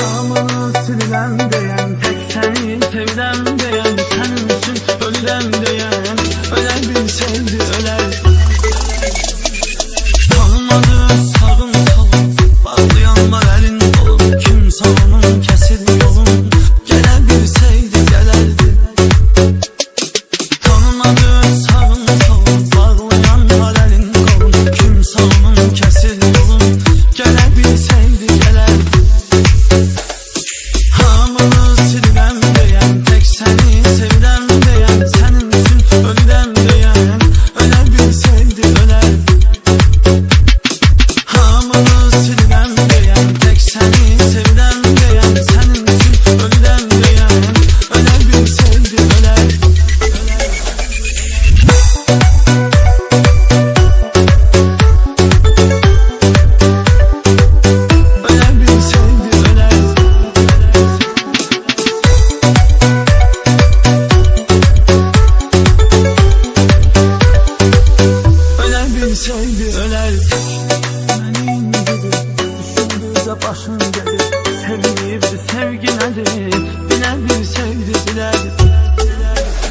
Namını sürülen diyen Tek seni sevilen diyen Sen misin ölülen diyen Ölen bilseydi öler Tanımadı Mənim dedi, düşündüzə başım dedi Sevib sevgi nədir, bilədir sevdi bilədir